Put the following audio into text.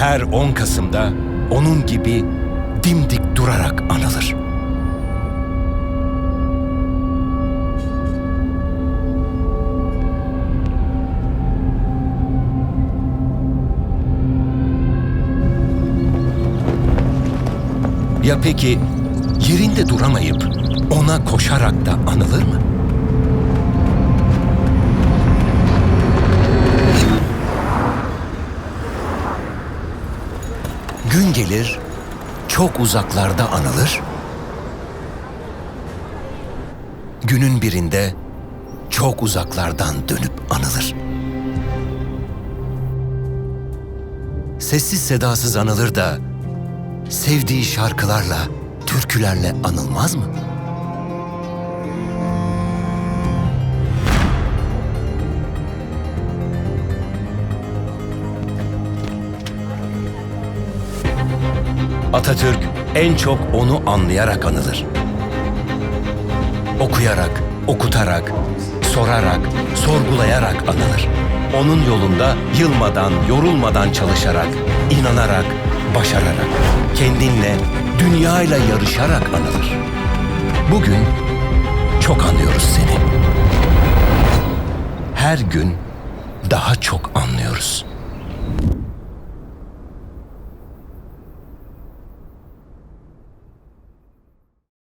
her 10 Kasım'da onun gibi dimdik durarak anılır. Ya peki yerinde duramayıp ona koşarak da anılır mı? Gün gelir, çok uzaklarda anılır. Günün birinde çok uzaklardan dönüp anılır. Sessiz sedasız anılır da sevdiği şarkılarla, türkülerle anılmaz mı? Atatürk en çok onu anlayarak anılır. Okuyarak, okutarak, sorarak, sorgulayarak anılır. Onun yolunda yılmadan, yorulmadan çalışarak, inanarak, başararak, kendinle, dünyayla yarışarak anılır. Bugün çok anlıyoruz seni. Her gün daha çok anlıyoruz.